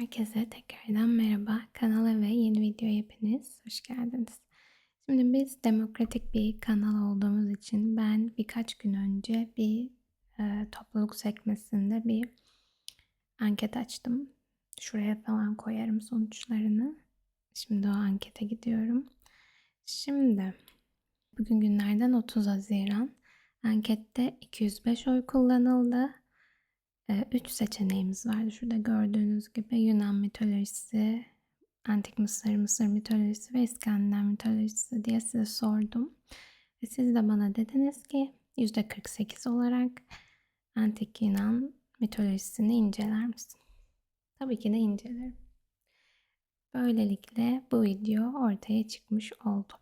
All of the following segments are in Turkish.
Herkese tekrardan merhaba. Kanala ve yeni videoya hepiniz hoş geldiniz. Şimdi biz demokratik bir kanal olduğumuz için ben birkaç gün önce bir e, topluluk sekmesinde bir anket açtım. Şuraya falan koyarım sonuçlarını. Şimdi o ankete gidiyorum. Şimdi bugün günlerden 30 Haziran. Ankette 205 oy kullanıldı. Ee, üç seçeneğimiz vardı. Şurada gördüğünüz gibi Yunan mitolojisi, Antik Mısır, Mısır mitolojisi ve İskandinav mitolojisi diye size sordum. Ve siz de bana dediniz ki %48 olarak Antik Yunan mitolojisini inceler misin? Tabii ki de incelerim. Böylelikle bu video ortaya çıkmış oldu.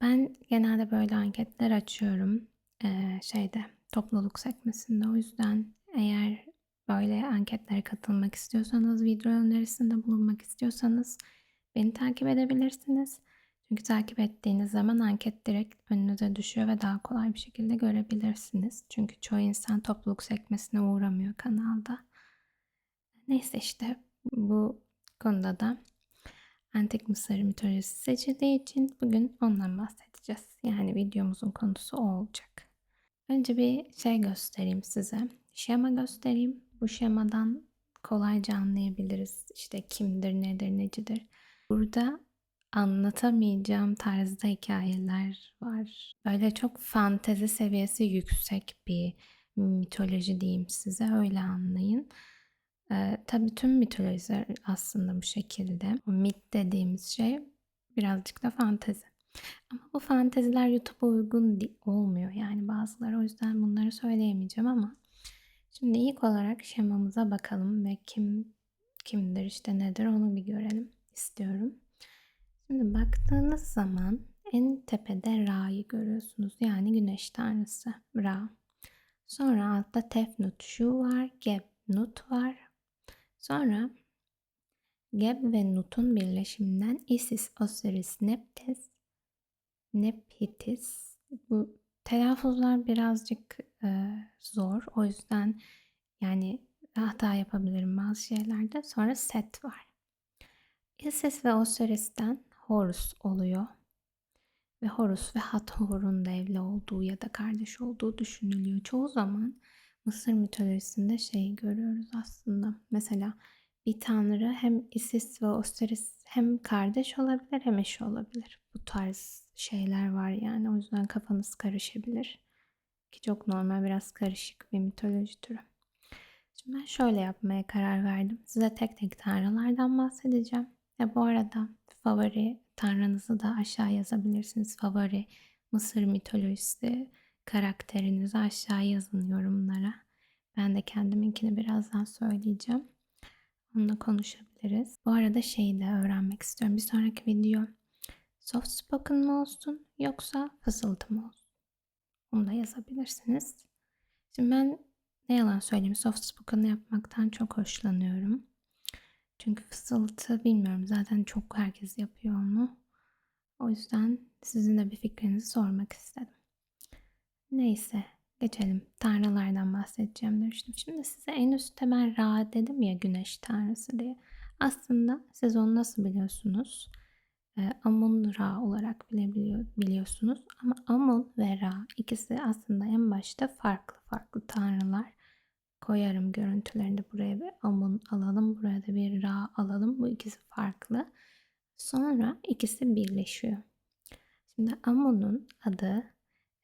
Ben genelde böyle anketler açıyorum. Ee, şeyde topluluk sekmesinde. O yüzden eğer böyle anketlere katılmak istiyorsanız, video önerisinde bulunmak istiyorsanız beni takip edebilirsiniz. Çünkü takip ettiğiniz zaman anket direkt önünüze düşüyor ve daha kolay bir şekilde görebilirsiniz. Çünkü çoğu insan topluluk sekmesine uğramıyor kanalda. Neyse işte bu konuda da Antik Mısır mitolojisi seçildiği için bugün ondan bahsedeceğiz. Yani videomuzun konusu o olacak. Önce bir şey göstereyim size. Şema göstereyim. Bu şemadan kolayca anlayabiliriz. İşte kimdir, nedir, necidir. Burada anlatamayacağım tarzda hikayeler var. Böyle çok fantezi seviyesi yüksek bir mitoloji diyeyim size. Öyle anlayın. Ee, tabii tüm mitolojiler aslında bu şekilde. O mit dediğimiz şey birazcık da fantezi. Ama bu fanteziler YouTube'a uygun olmuyor yani bazıları. O yüzden bunları söyleyemeyeceğim ama Şimdi ilk olarak şemamıza bakalım ve kim kimdir işte nedir onu bir görelim istiyorum. Şimdi baktığınız zaman en tepede Ra'yı görüyorsunuz. Yani güneş tanrısı Ra. Sonra altta Tefnut şu var, Geb Nut var. Sonra Geb ve Nut'un birleşiminden Isis, Osiris, Neptes, Nephitis. Bu telaffuzlar birazcık e, zor. O yüzden yani hata yapabilirim bazı şeylerde. Sonra Set var. Isis ve Osiris'ten Horus oluyor. Ve Horus ve Hathor'un da evli olduğu ya da kardeş olduğu düşünülüyor. Çoğu zaman Mısır mitolojisinde şeyi görüyoruz aslında. Mesela bir tanrı hem Isis ve Osiris hem kardeş olabilir hem eş olabilir. Bu tarz şeyler var yani. O yüzden kafanız karışabilir. Ki çok normal biraz karışık bir mitoloji türü. Şimdi ben şöyle yapmaya karar verdim. Size tek tek tanrılardan bahsedeceğim. Ve bu arada favori tanrınızı da aşağı yazabilirsiniz. Favori Mısır mitolojisi karakterinizi aşağı yazın yorumlara. Ben de kendiminkini birazdan söyleyeceğim. Onunla konuşabiliriz. Bu arada şeyi de öğrenmek istiyorum. Bir sonraki video soft spoken mı olsun yoksa fısıltı mı olsun? Onu da yazabilirsiniz. Şimdi ben ne yalan söyleyeyim soft spoken yapmaktan çok hoşlanıyorum. Çünkü fısıltı bilmiyorum zaten çok herkes yapıyor onu. O yüzden sizin de bir fikrinizi sormak istedim. Neyse geçelim. Tanrılardan bahsedeceğim demiştim. Şimdi size en üstte ben Ra dedim ya güneş tanrısı diye. Aslında siz onu nasıl biliyorsunuz? Ee, Amun Ra olarak bilebiliyor, biliyorsunuz. Ama Amun ve Ra ikisi aslında en başta farklı farklı tanrılar. Koyarım görüntülerini buraya bir Amun alalım. Buraya da bir Ra alalım. Bu ikisi farklı. Sonra ikisi birleşiyor. Şimdi Amun'un adı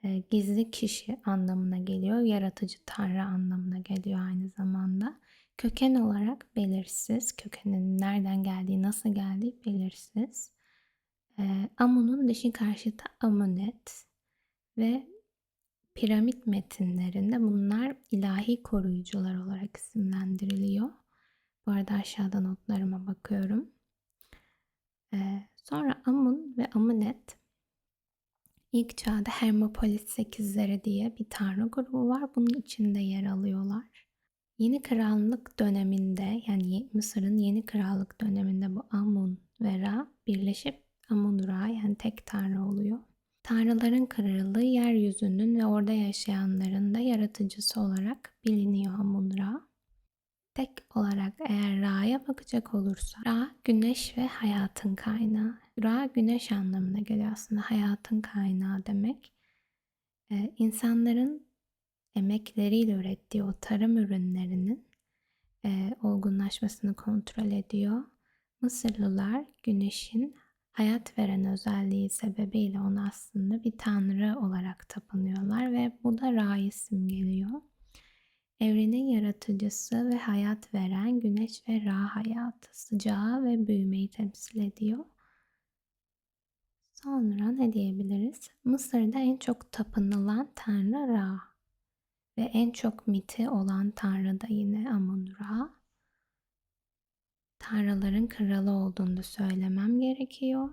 e, gizli kişi anlamına geliyor. Yaratıcı tanrı anlamına geliyor aynı zamanda. Köken olarak belirsiz. Kökenin nereden geldiği, nasıl geldiği belirsiz. E, Amun'un dişi karşıtı Amunet ve piramit metinlerinde bunlar ilahi koruyucular olarak isimlendiriliyor. Bu arada aşağıda notlarıma bakıyorum. Ee, sonra Amun ve Amunet İlk çağda Hermopolis sekizleri diye bir tanrı grubu var. Bunun içinde yer alıyorlar. Yeni krallık döneminde yani Mısır'ın yeni krallık döneminde bu Amun ve Ra birleşip Amun Ra yani tek tanrı oluyor. Tanrıların kralı yeryüzünün ve orada yaşayanların da yaratıcısı olarak biliniyor Amun Ra. Tek olarak eğer Ra'ya bakacak olursa Ra güneş ve hayatın kaynağı. Ra güneş anlamına geliyor aslında hayatın kaynağı demek. Ee, insanların emekleriyle ürettiği o tarım ürünlerinin e, olgunlaşmasını kontrol ediyor. Mısırlılar güneşin hayat veren özelliği sebebiyle onu aslında bir tanrı olarak tapınıyorlar ve bu da Ra'yı simgeliyor. Evrenin yaratıcısı ve hayat veren güneş ve Ra hayatı, sıcağı ve büyümeyi temsil ediyor. Sonra ne diyebiliriz? Mısır'da en çok tapınılan tanrı Ra ve en çok miti olan tanrı da yine Amun-Ra. Tanrıların kralı olduğunu söylemem gerekiyor.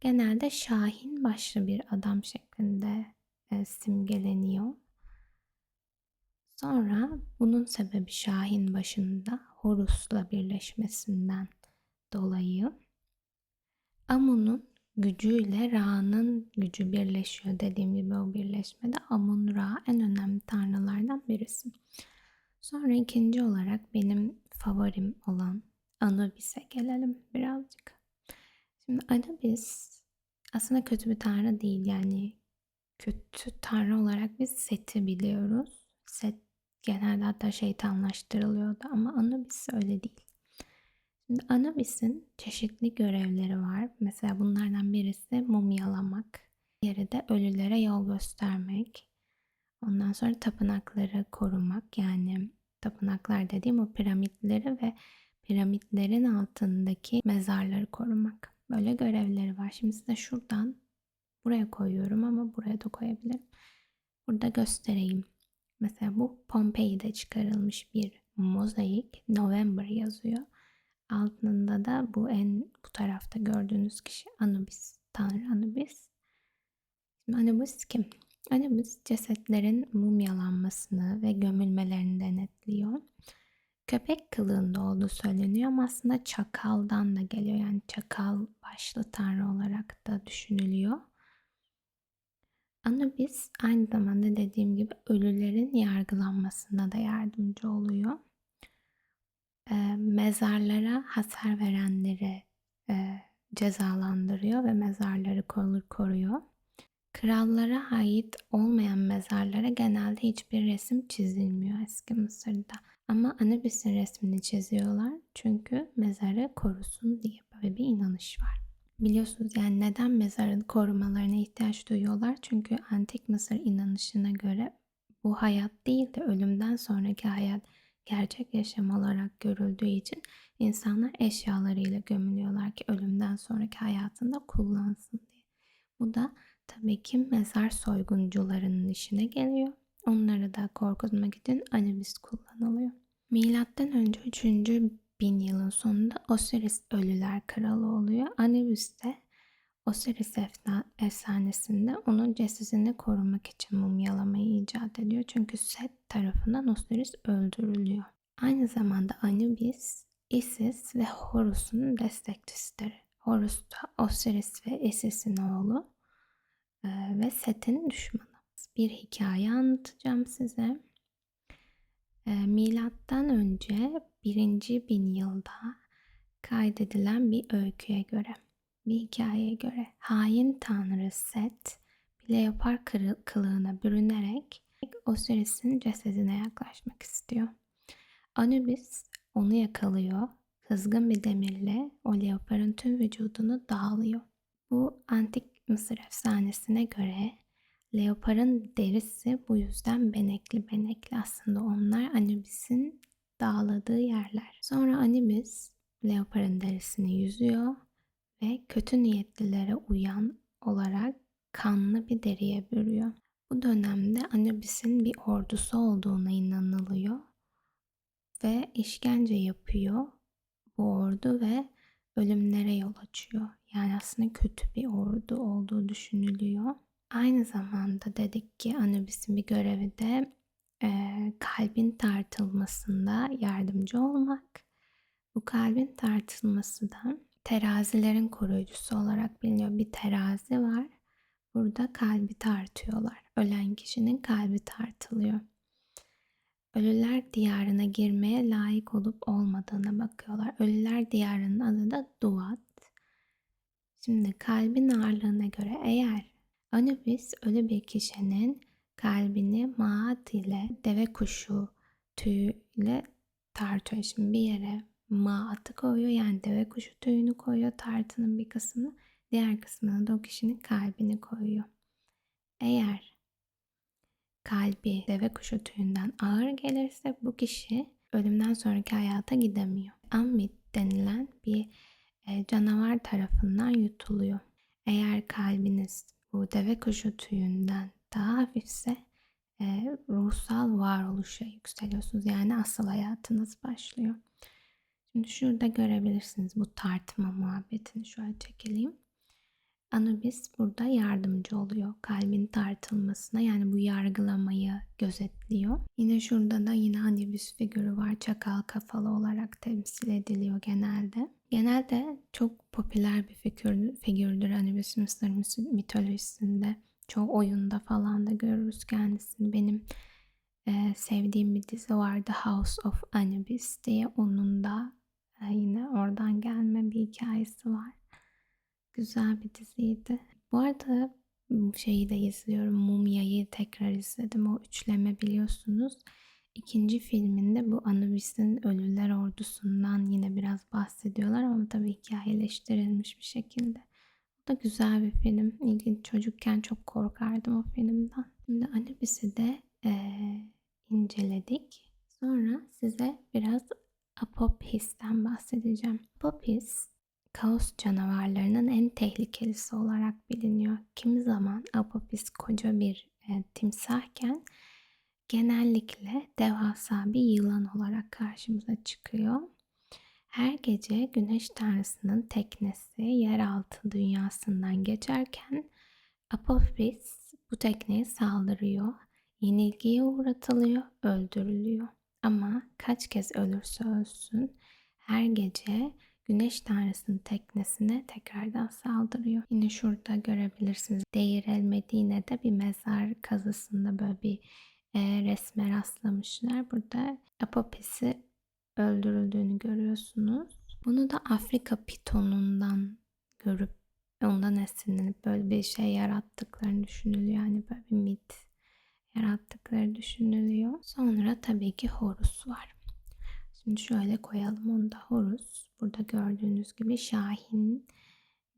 Genelde Şahin başlı bir adam şeklinde e, simgeleniyor. Sonra bunun sebebi Şahin başında Horus'la birleşmesinden dolayı Amun'un gücüyle Ra'nın gücü birleşiyor. Dediğim gibi o birleşmede Amun Ra en önemli tanrılardan birisi. Sonra ikinci olarak benim favorim olan Anubis'e gelelim birazcık. Şimdi Anubis aslında kötü bir tanrı değil yani kötü tanrı olarak biz Set'i biliyoruz. Set genelde hatta şeytanlaştırılıyordu ama Anubis öyle değil. Şimdi Anubis'in çeşitli görevleri var. Mesela bunlardan birisi mumyalamak. Diğeri de ölülere yol göstermek. Ondan sonra tapınakları korumak. Yani tapınaklar dediğim o piramitleri ve piramitlerin altındaki mezarları korumak. Böyle görevleri var. Şimdi size şuradan buraya koyuyorum ama buraya da koyabilirim. Burada göstereyim. Mesela bu Pompei'de çıkarılmış bir mozaik. November yazıyor. Altında da bu en bu tarafta gördüğünüz kişi Anubis. Tanrı Anubis. Anubis kim? Anubis cesetlerin mumyalanmasını ve gömülmelerini denetliyor. Köpek kılığında olduğu söyleniyor ama aslında çakaldan da geliyor. Yani çakal başlı tanrı olarak da düşünülüyor. Anubis aynı zamanda dediğim gibi ölülerin yargılanmasına da yardımcı oluyor e, mezarlara hasar verenleri e, cezalandırıyor ve mezarları korur koruyor. Krallara ait olmayan mezarlara genelde hiçbir resim çizilmiyor eski Mısır'da. Ama Anubis'in resmini çiziyorlar çünkü mezarı korusun diye böyle bir inanış var. Biliyorsunuz yani neden mezarın korumalarına ihtiyaç duyuyorlar? Çünkü antik Mısır inanışına göre bu hayat değil de ölümden sonraki hayat gerçek yaşam olarak görüldüğü için insanlar eşyalarıyla gömülüyorlar ki ölümden sonraki hayatında kullansın diye. Bu da tabii ki mezar soyguncularının işine geliyor. Onları da korkutmak için Anubis kullanılıyor. Milattan önce 3. bin yılın sonunda Osiris ölüler kralı oluyor. Anubis de Osiris efsanesinde onun cesedini korumak için mumyalamayı icat ediyor. Çünkü Set tarafından Osiris öldürülüyor. Aynı zamanda Anubis, Isis ve Horus'un destekçisidir. Horus da Osiris ve Isis'in oğlu ve Set'in düşmanı. Bir hikaye anlatacağım size. E, milattan önce birinci bin yılda kaydedilen bir öyküye göre bir hikayeye göre hain tanrı Set bir leopar kılığına bürünerek Osiris'in cesedine yaklaşmak istiyor. Anubis onu yakalıyor. Kızgın bir demirle o leoparın tüm vücudunu dağılıyor. Bu antik Mısır efsanesine göre leoparın derisi bu yüzden benekli benekli aslında onlar Anubis'in dağladığı yerler. Sonra Anubis leoparın derisini yüzüyor ve kötü niyetlilere uyan olarak kanlı bir deriye bürüyor. Bu dönemde Anubis'in bir ordusu olduğuna inanılıyor ve işkence yapıyor bu ordu ve ölümlere yol açıyor. Yani aslında kötü bir ordu olduğu düşünülüyor. Aynı zamanda dedik ki Anubis'in bir görevi de e, kalbin tartılmasında yardımcı olmak. Bu kalbin tartılması da terazilerin koruyucusu olarak biliniyor. Bir terazi var. Burada kalbi tartıyorlar. Ölen kişinin kalbi tartılıyor. ölüler diyarına girmeye layık olup olmadığına bakıyorlar. Ölüler diyarının adı da Duat. Şimdi kalbin ağırlığına göre eğer Anubis ölü bir kişinin kalbini maat ile deve kuşu tüyüyle tartıyor. Şimdi bir yere maatı koyuyor yani deve kuşu tüyünü koyuyor tartının bir kısmını diğer kısmına da o kişinin kalbini koyuyor. Eğer kalbi deve kuşu tüyünden ağır gelirse bu kişi ölümden sonraki hayata gidemiyor. Ammit denilen bir e, canavar tarafından yutuluyor. Eğer kalbiniz bu deve kuşu tüyünden daha hafifse e, ruhsal varoluşa yükseliyorsunuz. Yani asıl hayatınız başlıyor. Şimdi şurada görebilirsiniz bu tartma muhabbetini şöyle çekelim. Anubis burada yardımcı oluyor kalbin tartılmasına yani bu yargılamayı gözetliyor. Yine şurada da yine Anubis figürü var çakal kafalı olarak temsil ediliyor genelde. Genelde çok popüler bir figür, figürdür Anubis Mısır mitolojisinde. Çoğu oyunda falan da görürüz kendisini. Benim e, sevdiğim bir dizi var The House of Anubis diye. Onun da e, yine oradan gelme bir hikayesi var. Güzel bir diziydi. Bu arada şeyi de izliyorum. Mumya'yı tekrar izledim. O üçleme biliyorsunuz. İkinci filminde bu Anubis'in Ölüler Ordusu'ndan yine biraz bahsediyorlar ama tabii hikayeleştirilmiş bir şekilde. O da güzel bir film. İlginç çocukken çok korkardım o filmden. Şimdi Anubis'i de ee, inceledik. Sonra size biraz Apophis'ten bahsedeceğim. Apophis kaos canavarlarının en tehlikelisi olarak biliniyor. Kimi zaman Apophis koca bir e, timsahken genellikle devasa bir yılan olarak karşımıza çıkıyor. Her gece güneş tanrısının teknesi yeraltı dünyasından geçerken Apophis bu tekneye saldırıyor, yenilgiye uğratılıyor, öldürülüyor. Ama kaç kez ölürse ölsün her gece güneş tanrısının teknesine tekrardan saldırıyor. Yine şurada görebilirsiniz. Deir el Medine'de bir mezar kazısında böyle bir e, resme rastlamışlar. Burada Apopis'i öldürüldüğünü görüyorsunuz. Bunu da Afrika pitonundan görüp ondan esinlenip böyle bir şey yarattıklarını düşünülüyor. Yani böyle bir mit yarattıkları düşünülüyor. Sonra tabii ki Horus var. Şimdi şöyle koyalım onu da Horus. Burada gördüğünüz gibi Şahin,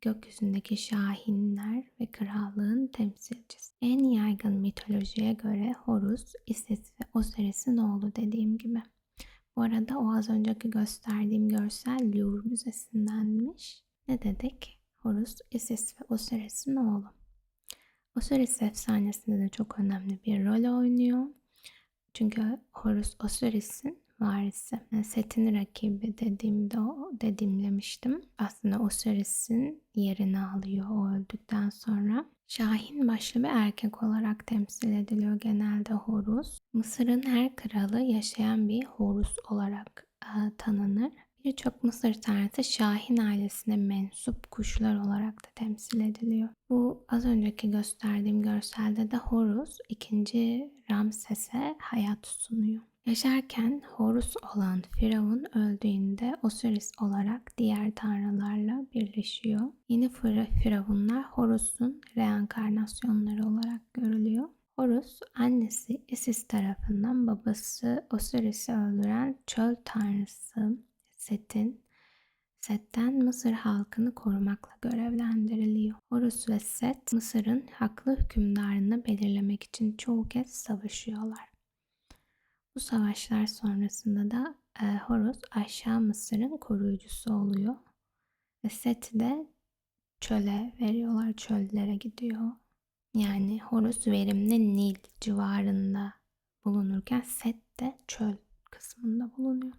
gökyüzündeki şahinler ve krallığın temsilcisi. En yaygın mitolojiye göre Horus, Isis ve Osiris'in oğlu dediğim gibi. Bu arada o az önceki gösterdiğim görsel Louvre Müzesi'ndenmiş. Ne dedik? Horus, Isis ve Osiris'in oğlu. Osiris efsanesinde de çok önemli bir rol oynuyor. Çünkü Horus Osiris'in varisi. Set'in rakibi dediğimde o dediğimlemiştim. Aslında Osiris'in yerini alıyor o öldükten sonra. Şahin başlı bir erkek olarak temsil ediliyor genelde Horus. Mısır'ın her kralı yaşayan bir Horus olarak e, tanınır. Birçok Mısır tanrısı Şahin ailesine mensup kuşlar olarak da temsil ediliyor. Bu az önceki gösterdiğim görselde de Horus ikinci Ramses'e hayat sunuyor. Yaşarken Horus olan Firavun öldüğünde Osiris olarak diğer tanrılarla birleşiyor. Yeni Firavunlar Horus'un reenkarnasyonları olarak görülüyor. Horus annesi Isis tarafından babası Osiris'i öldüren çöl tanrısı Set'in Set'ten Mısır halkını korumakla görevlendiriliyor. Horus ve Set, Mısır'ın haklı hükümdarını belirlemek için çoğu kez savaşıyorlar. Bu savaşlar sonrasında da e, Horus aşağı Mısır'ın koruyucusu oluyor. Ve Set'i de çöle veriyorlar, çöllere gidiyor. Yani Horus verimli Nil civarında bulunurken Set de çöl kısmında bulunuyor.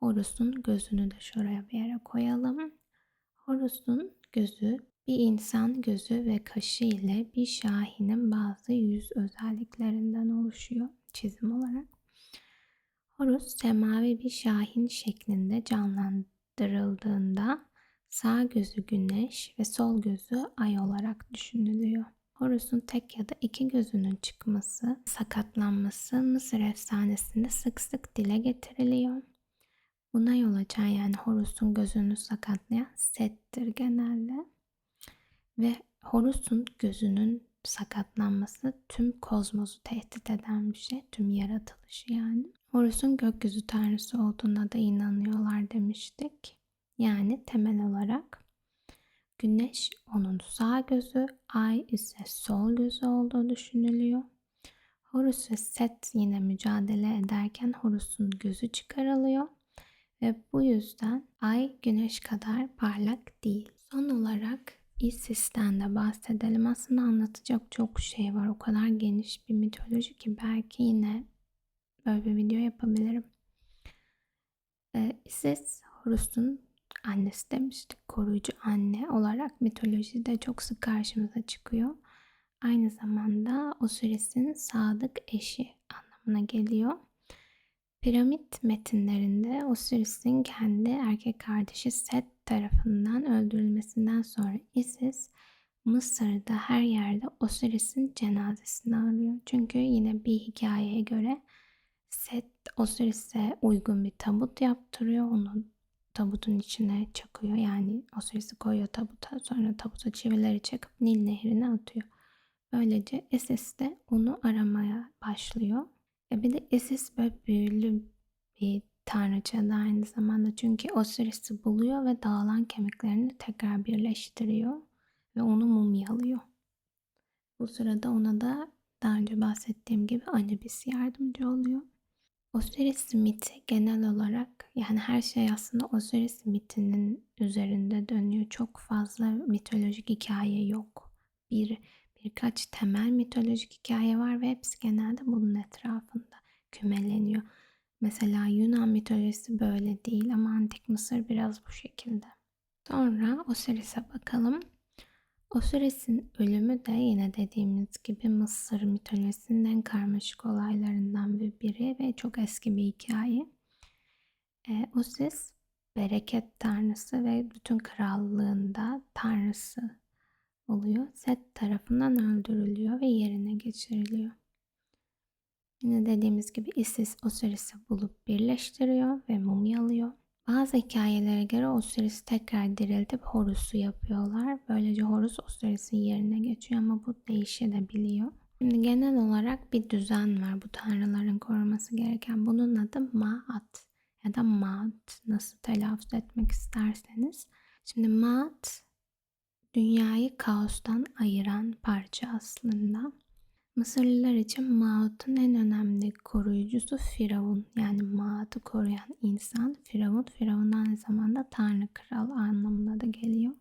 Horus'un gözünü de şuraya bir yere koyalım. Horus'un gözü bir insan gözü ve kaşı ile bir şahinin bazı yüz özelliklerinden oluşuyor çizim olarak. Horus semavi bir şahin şeklinde canlandırıldığında sağ gözü güneş ve sol gözü ay olarak düşünülüyor. Horus'un tek ya da iki gözünün çıkması, sakatlanması Mısır efsanesinde sık sık dile getiriliyor. Buna yol açan yani Horus'un gözünü sakatlayan Set'tir genelde. Ve Horus'un gözünün sakatlanması tüm kozmosu tehdit eden bir şey. Tüm yaratılışı yani. Horus'un gökyüzü tanrısı olduğuna da inanıyorlar demiştik. Yani temel olarak Güneş onun sağ gözü, ay ise sol gözü olduğu düşünülüyor. Horus ve Set yine mücadele ederken Horus'un gözü çıkarılıyor ve bu yüzden ay güneş kadar parlak değil. Son olarak Isis'ten de bahsedelim. Aslında anlatacak çok şey var. O kadar geniş bir mitoloji ki belki yine böyle bir video yapabilirim. Ee, Isis Horus'un annesi demiştik. Koruyucu anne olarak mitolojide çok sık karşımıza çıkıyor. Aynı zamanda Osiris'in sadık eşi anlamına geliyor. Piramit metinlerinde Osiris'in kendi erkek kardeşi Set tarafından öldürülmesinden sonra Isis Mısır'da her yerde Osiris'in cenazesini arıyor. Çünkü yine bir hikayeye göre Set Osiris'e uygun bir tabut yaptırıyor. Onu tabutun içine çakıyor. Yani Osiris'i koyuyor tabuta. Sonra tabuta çivileri çakıp Nil nehrine atıyor. Böylece Isis de onu aramaya başlıyor. E bir de Isis böyle büyülü bir tanrıça da aynı zamanda. Çünkü Osiris'i buluyor ve dağılan kemiklerini tekrar birleştiriyor. Ve onu mumyalıyor. Bu sırada ona da daha önce bahsettiğim gibi Anubis yardımcı oluyor. Osiris miti genel olarak yani her şey aslında Osiris mitinin üzerinde dönüyor. Çok fazla mitolojik hikaye yok. Bir birkaç temel mitolojik hikaye var ve hepsi genelde bunun etrafında kümeleniyor. Mesela Yunan mitolojisi böyle değil ama Antik Mısır biraz bu şekilde. Sonra Osiris'e bakalım. Osiris'in ölümü de yine dediğimiz gibi Mısır mitolojisinin en karmaşık olaylarından biri ve çok eski bir hikaye. E, Osiris bereket tanrısı ve bütün krallığında tanrısı oluyor. Set tarafından öldürülüyor ve yerine geçiriliyor. Yine dediğimiz gibi Isis Osiris'i bulup birleştiriyor ve mumyalıyor. Bazı hikayelere göre Osiris tekrar diriltip Horus'u yapıyorlar. Böylece Horus Osiris'in yerine geçiyor ama bu değişebiliyor. Şimdi genel olarak bir düzen var bu tanrıların koruması gereken. Bunun adı Maat ya da Maat nasıl telaffuz etmek isterseniz. Şimdi Maat dünyayı kaostan ayıran parça aslında. Mısırlılar için Maat'ın en önemli koruyucusu Firavun. Yani Maat'ı koruyan insan Firavun. Firavun aynı zamanda Tanrı Kral anlamına da geliyor.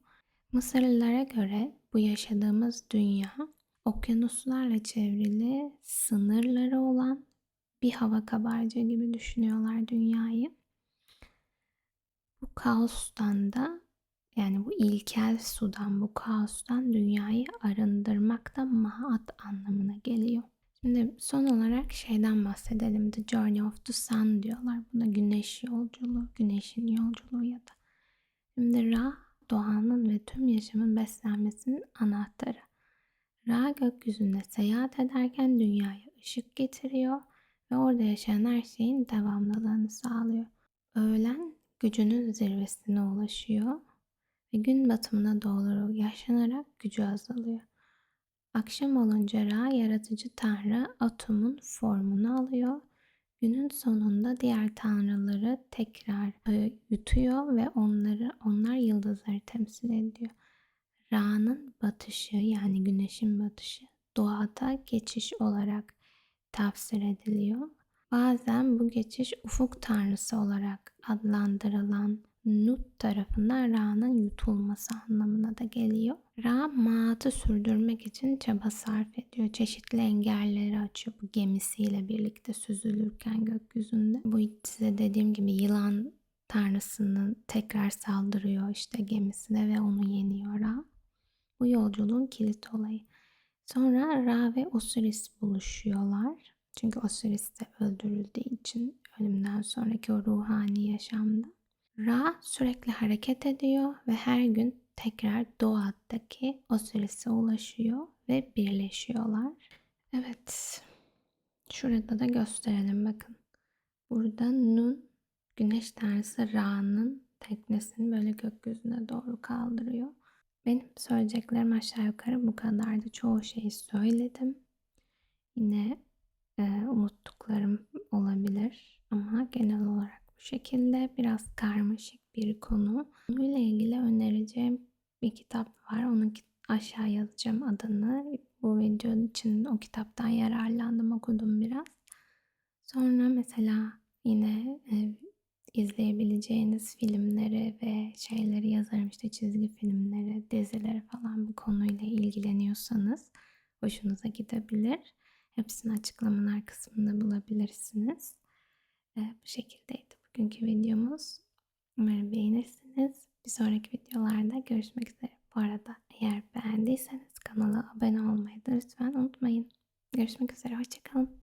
Mısırlılara göre bu yaşadığımız dünya okyanuslarla çevrili sınırları olan bir hava kabarcığı gibi düşünüyorlar dünyayı. Bu kaostan da yani bu ilkel sudan, bu kaostan dünyayı arındırmak da maat anlamına geliyor. Şimdi son olarak şeyden bahsedelim. The Journey of the Sun diyorlar. Buna güneş yolculuğu, güneşin yolculuğu ya da. Şimdi Ra doğanın ve tüm yaşamın beslenmesinin anahtarı. Ra gökyüzünde seyahat ederken dünyaya ışık getiriyor ve orada yaşayan her şeyin devamlılığını sağlıyor. Öğlen gücünün zirvesine ulaşıyor ve gün batımına doğru yaşlanarak gücü azalıyor. Akşam olunca Ra yaratıcı tanrı atomun formunu alıyor. Günün sonunda diğer tanrıları tekrar e, yutuyor ve onları onlar yıldızları temsil ediyor. Ra'nın batışı yani güneşin batışı doğada geçiş olarak tafsir ediliyor. Bazen bu geçiş ufuk tanrısı olarak adlandırılan Nut tarafından Ra'nın yutulması anlamına da geliyor. Ra Maat'ı sürdürmek için çaba sarf ediyor. Çeşitli engelleri açıyor bu gemisiyle birlikte süzülürken gökyüzünde. Bu size dediğim gibi yılan tanrısının tekrar saldırıyor işte gemisine ve onu yeniyor Ra. Bu yolculuğun kilit olayı. Sonra Ra ve Osiris buluşuyorlar. Çünkü Osiris de öldürüldüğü için ölümden sonraki o ruhani yaşamda. Ra sürekli hareket ediyor ve her gün tekrar doğadaki Osiris'e ulaşıyor ve birleşiyorlar. Evet. Şurada da gösterelim bakın. Burada Nun güneş tanrısı Ra'nın teknesini böyle gökyüzüne doğru kaldırıyor. Benim söyleyeceklerim aşağı yukarı bu kadardı. Çoğu şeyi söyledim. Yine e, unuttuklarım olabilir ama genel olarak bu şekilde biraz karmaşık bir konu. Konuyla ilgili önereceğim bir kitap var. Onu aşağı yazacağım adını. Bu video için o kitaptan yararlandım, okudum biraz. Sonra mesela yine e, izleyebileceğiniz filmleri ve şeyleri yazarım işte çizgi filmleri, dizileri falan bu konuyla ilgileniyorsanız hoşunuza gidebilir. Hepsini açıklamalar kısmında bulabilirsiniz. Ee, bu şekildeydi bugünkü videomuz. Umarım beğenirsiniz. Bir sonraki videolarda görüşmek üzere. Bu arada eğer beğendiyseniz kanala abone olmayı da lütfen unutmayın. Görüşmek üzere. Hoşçakalın.